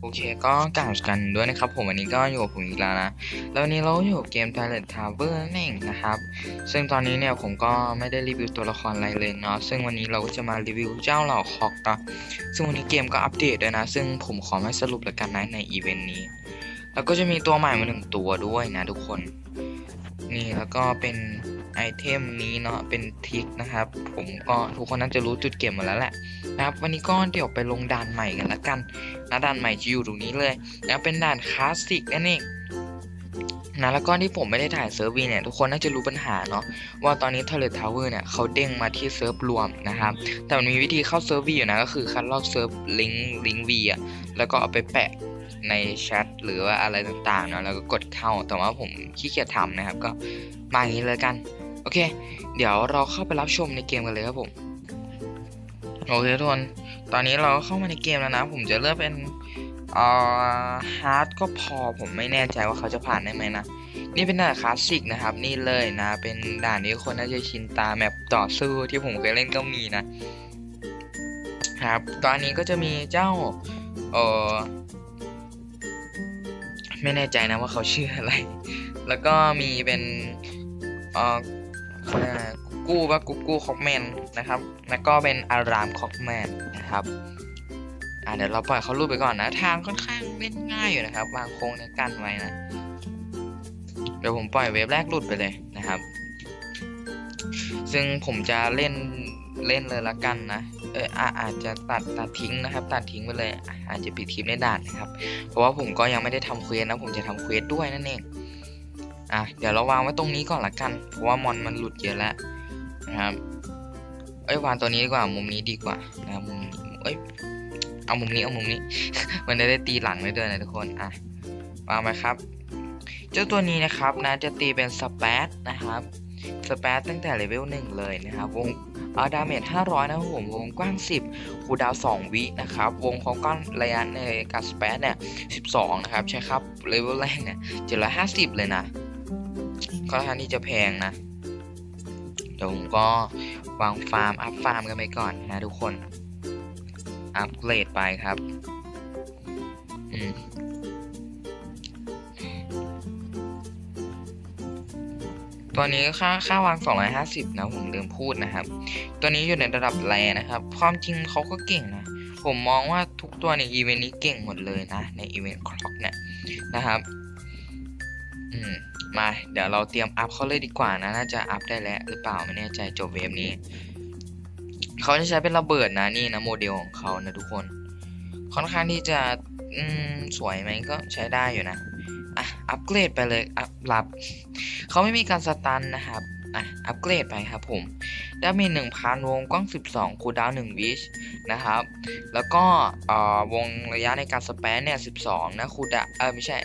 โอเคก็กล่าวกันด้วยนะครับผมวันนี้ก็อยู่กับผมอีกแล้วนะ แล้ววันนี้เราอยู่กับเกม Twilight Tower นั่นเองนะครับ ซึ่งตอนนี้เนี่ยผมก็ไม่ได้รีวิวตัวละครอะไรเลยเนาะซึ่งวันนี้เราก็จะมารีวิวเจ้าเหล่าคอกนะซึ่งวันนี้เกมก็อัปเดตด้วยนะ ซึ่งผมขอไม่สรุปล้วกันนะในอีเวนต์นี้ แล้วก็จะมีตัวใหม่มาหนึ่งตัวด้วยนะทุกคน นี่แล้วก็เป็น ไอเทมนี้เนาะเป็นทิกนะครับ ผมก็ทุกคนน่าจะรู้จุดเก็บหมดแล้วแหละนะครับ วันนี้ก็เดี๋ยวไปลงด่านใหม่กันละกันนะด่านใหม่จะอยู่ตรงนี้เลยนะเป็นด่านคลาสสิกนั่นเองนะแล้วก็ที่ผมไม่ได้ถ่ายเซิร์ฟวีเนี่ยทุกคนน่าจะรู้ปัญหาเนาะว่าตอนนี้ Toilet Tower เนี่ยเขาเด้งมาที่เซิร์ฟรวมนะครับ แต่มันมีวิธีเข้าเซิร์ฟวีอยู่นะก็คือคัดลอกเซิร์ฟลิงก์ลิงก์วีอะแล้วก็เอาไปแปะในแชทหรือว่าอะไรต่างๆเนาะแล้วก็กดเข้าแต่ว่าผมขี้เกียจทำนะครับ ก็มาอย่างนี้เลยกัน อเค เดี๋ยวเราเข้าไปรับชมในเกมกันเลยครับผม โอเคทุกคน ตอนนี้เราเข้ามาในเกมแล้วนะ ผมจะเลือกเป็นเอ่อฮาร์ดก็พอผมไม่แน่ใจว่าเขาจะผ่านได้ไหมนะ นี่เป็นด่านคลาสสิกนะครับ นี่เลยนะ เป็นด่านที่คนน่าจะชินตาแมปต่อสู้ที่ผมเคยเล่นก็มีนะครับ ตอนนี้ก็จะมีเจ้าเออไม่แน่ใจนะว่าเขาชื่ออะไร แล้วก็มีเป็นเออ เขาเรียกอะไรกุ๊กกู้ปะกุ๊กกู้คอกแมนนะครับ แล้วก็เป็นอารามคอกแมนนะครับอ่าเดี๋ยวเราปล่อยเขาลูดไปก่อนนะ ทางค่อนข้างเล่นง่ายอยู่นะครับ วางโค้งในยกันไว้นะ เดี๋ยวผมปล่อยเวฟแรกหลุดไปเลยนะครับ ซึ่งผมจะเล่นเล่นเลยละกันนะ เอออาจจะตัดตัดทิ้งนะครับ ตัดทิ้งไปเลยอะอาจจะปิดคลิปในด่านนะครับ เพราะว่าผมก็ยังไม่ได้ทำเควสนะ ผมจะทำเควสด้วยนั่นเอง อะเดี๋ยวเราวางไว้ตรงนี้ก่อนละกันเพราะว่ามอนมันหลุดเยอะแล้วนะครับเอ้ยวางตัวนี้ดีกว่ามุมนี้ดีกว่านะครับมุมนี้เอ้ยเอามุมนี้เอามุมนี้ มันจะได้ตีหลังได้ด้วยนะทุกคนอะวางไปครับ เจ้าตัวนี้นะครับนะจะตีเป็นสเปซนะครับสเปซตั้งแต่เลเวลหนึ่งเลยนะครับวงเอาดาเมจ500 นะครับผมวงกว้าง 10 คูลดาว 2 วินะครับ วงของก้อนระยะในการสเปซเนี่ย 12 นะครับ ใช่ครับเลเวลแรกเนี่ย750 เลยนะ ก็ท่างที่จะแพงนะ เดี๋ยวผมก็วางฟาร์ม อัพฟาร์มกันไปก่อนนะทุกคน อัปเกรดไปครับ อืมตัวนี้ค่าค่าวาง 250 นะ ผมลืมพูดนะครับ ตัวนี้อยู่ในระดับแรนะครับ ความจริงเขาก็เก่งนะ ผมมองว่าทุกตัวในอีเวนต์นี้เก่งหมดเลยนะ ในอีเวนต์คล็อกเนี่ยนะครับ อืม มา เดี๋ยวเราเตรียมอัพเขาเลยดีกว่านะน่าจะอัพได้แล้วหรือเปล่าไม่แน่ใจจบเวฟนี้เขาจะใช้เป็นระเบิดนะนี่นะโมเดลของเขานะทุกคน ค่อนข้างที่จะอืมสวยไหมก็ใช้ได้อยู่นะอะอัปเกรดไปเลยอัพรับเขาไม่มีการสตันนะครับ อะอัปเกรดไปครับผมได้มีหนึ่งพันวงกว้าง12 คูดาวน์1วิชนะครับ แล้วก็วงระยะในการสเปนเนี่ย 12 นะคูดาเออไม่ใช่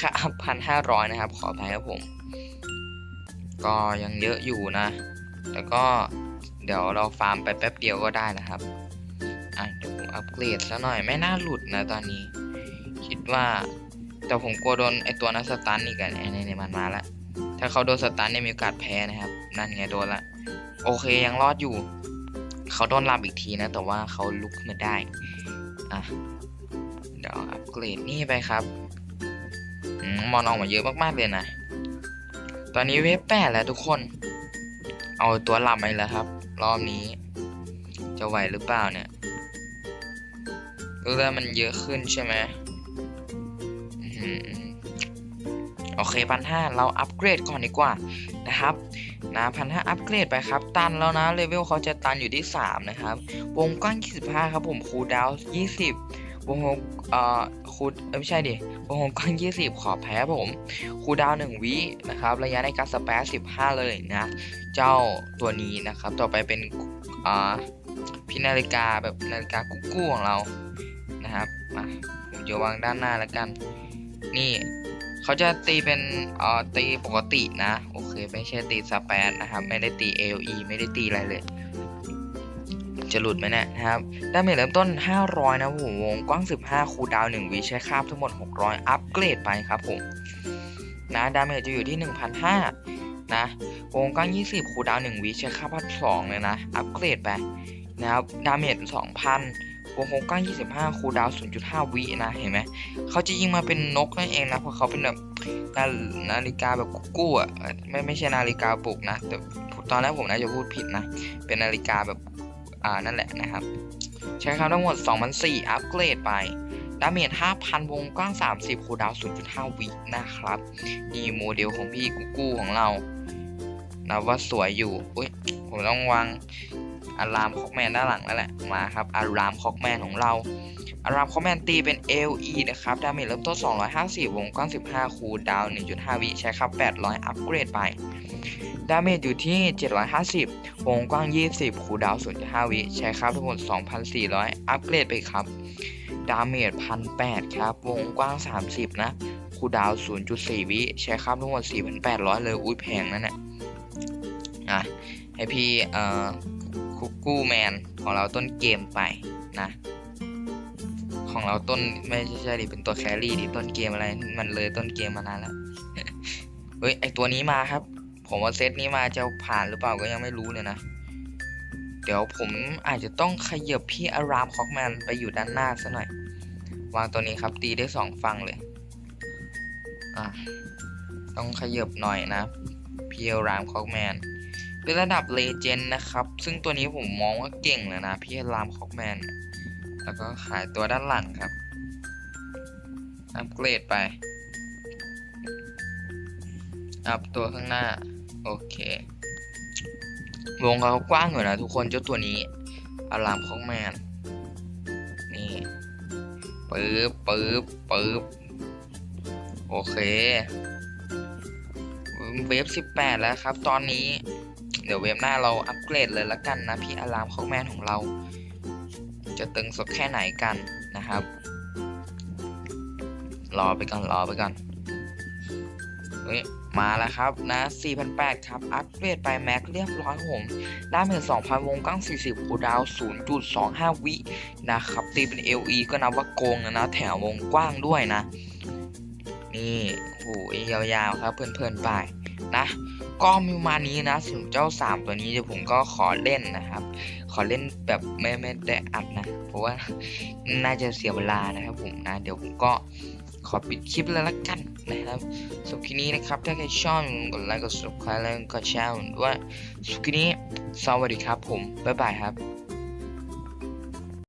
ค่าพันห้าร้อยนะครับ ขออภัยครับผม ก็ยังเยอะอยู่นะ แล้วก็เดี๋ยวเราฟาร์มไปแป๊บเดียวก็ได้นะครับอะเดี๋ยวผมอัปเกรดซะหน่อยไม่น่าหลุดนะตอนนี้ คิดว่าแต่ผมกลัวโดนไอตัวนัสตันอีกอะไอเนี่ยมันมาแล้ว ถ้าเขาโดนสตันเนี่ยมีโอกาสแพ้นะครับ นั่นไงโดนละ โอเคยังรอดอยู่ เขาโดนลับอีกทีนะ แต่ว่าเขาลุกมาได้ อะ เดี๋ยวอัปเกรดนี่ไปครับอมอนออกมาเยอะมากๆเลยนะ ตอนนี้เวฟแปดแล้วทุกคน เอาตัวลับไปแล้วครับ รอบนี้ จะไหวหรือเปล่าเนี่ยเลือมันเยอะขึ้นใช่ไหมอื้อหือ โอเคพันห้าเราอัปเกรดก่อนดีกว่านะครับนะพันห้าอัปเกรดไปครับ ตันแล้วนะเลเวลเขาจะตันอยู่ที่ 3 นะครับ วงกว้าง 25 ครับผมคูดาวน์20วงเอ่อคูลเอ้ยไม่ใช่ดิวงกว้าง20 ขอแพ้ผมคูดาวน์1วินะครับ ระยะในการสเปซ15 เลยนะ เจ้าตัวนี้นะครับ ต่อไปเป็นอ่าพี่นาฬิกาแบบนาฬิกากุ๊กกู้ของเรานะครับมาผมจะวางด้านหน้าแล้วกัน นี่ เขาจะตีเป็นเอ่อตีปกตินะ โอเค ไม่ใช่ตีสเปซนะครับ ไม่ได้ตี AOE ไม่ได้ตีอะไรเลย จะหลุดไหมเนี่ยนะครับดาเมจเริ่มต้น 500 นะผมวงกว้าง 15 คูดาวน์1วิใช้คาบทั้งหมด 600 อัปเกรดไปครับผมนะดาเมจจะอยู่ที่ 1,500 นะวงกว้าง 20 คูดาวน์1วิใช้คาบพันสองเลยนะ อัปเกรดไปนะครับดาเมจ2,000 วงโคงกว้าง 25 คูลดาวน์0.5 วินะ เห็นไหม เขาจะยิงมาเป็นนกนั่นเองนะ เพราะเขาเป็นแบบนานาฬิกาแบบกู้อะ ไม่ไม่ใช่นาฬิกาปลุกนะ แต่ตอนแรกผมน่าจะพูดผิดนะ เป็นนาฬิกาแบบ อ่า นั่นแหละนะครับ ใช้คำทั้งหมด 2,004 อัปเกรดไป ดาเมจ 5,000 วงกว้าง 30 คูลดาวน์0.5 วินะครับ นี่โมเดลของพี่กุ๊กกู้ของเรา นะว่าสวยอยู่ อุ้ย ผมต้องวางอารามคอกแมนด้านหลังแล้วแหละ มาครับ อารามคอกแมนของเรา อารามคอกแมนตีเป็น LE นะครับ ดาเมจเริ่มต้น 250 วงกว้าง 15 คูดาวน์1.5 วิ ใช้ครับ 800 อัปเกรดไป ดาเมจอยู่ที่ 750 วงกว้าง 20 คูดาวน์0.5 วิ ใช้ครับทั้งหมด 2,400 อัปเกรดไปครับ ดาเมจ1,800 ครับ วงกว้าง 30 นะ คูดาวน์0.4 วิ ใช้ครับทั้งหมด 4,800 เลย อุ้ยแพงนั่นแหละอะให้ พี่เอ่อคุกกู้แมนของเราต้นเกมไปนะ ของเราต้นไม่ใช่ดิเป็นตัวแครี่ดิต้นเกมอะไรมันเลยต้นเกมมานานแล้วเฮ้ยไอตัวนี้มาครับ ผมว่าเซตนี้มาจะผ่านหรือเปล่าก็ยังไม่รู้เลยนะเดี๋ยวผมอาจจะต้องขยับพี่อารามคอกแมนไปอยู่ด้านหน้าซะหน่อยวางตัวนี้ครับตีได้สองฝั่งเลยอะต้องขยับหน่อยนะพี่อารามคอกแมน เป็นระดับเลเจนด์นะครับ ซึ่งตัวนี้ผมมองว่าเก่งเลยนะ พี่รามคอกแมน แล้วก็ขายตัวด้านหลังครับ อัปเกรดไป อัพตัวข้างหน้า โอเควงเขากว้างอยู่นะทุกคนเจ้าตัวนี้อารามของแมน นี่ปึ๊บปึ๊บปึ๊บโอเค เวฟ 18 แล้วครับ ตอนนี้ เดี๋ยวเวฟหน้าเราอัปเกรดเลยละกันนะพี่อารามของแมนของเรา จะตึงสดแค่ไหนกันนะครับ รอไปก่อนรอไปก่อนเฮ้ยมาแล้วครับนะ 4,800 ครับ อัปเกรดไปแม็กเรียบร้อยผมดาเมจ2,000 วงกว้ง 40คูดาว 0.25 วินะครับ ตีเป็น LE ก็นับว่าโกงนะนะแถววงกว้างด้วยนะ นี่โหยาวๆ ครับ เพลินๆ ไป นะ ก็มีมานี้นะสำหรับเจ้า 3 ตัวนี้เดี๋ยวผมก็ขอเล่นนะครับ ขอเล่นแบบไม่ไม่ได้อัดนะ เพราะว่าน่าจะเสียเวลานะครับผมนะ เดี๋ยวผมก็ขอปิดคลิปแล้วละกันนะครับสำหรับคลิปนี้นะครับ ถ้าใครชอบกดไลค์กด subscribe แล้วก็แชร์ด้วยสำหรับคลิปนี้สวัสดีครับผม บ๊ายบายครับ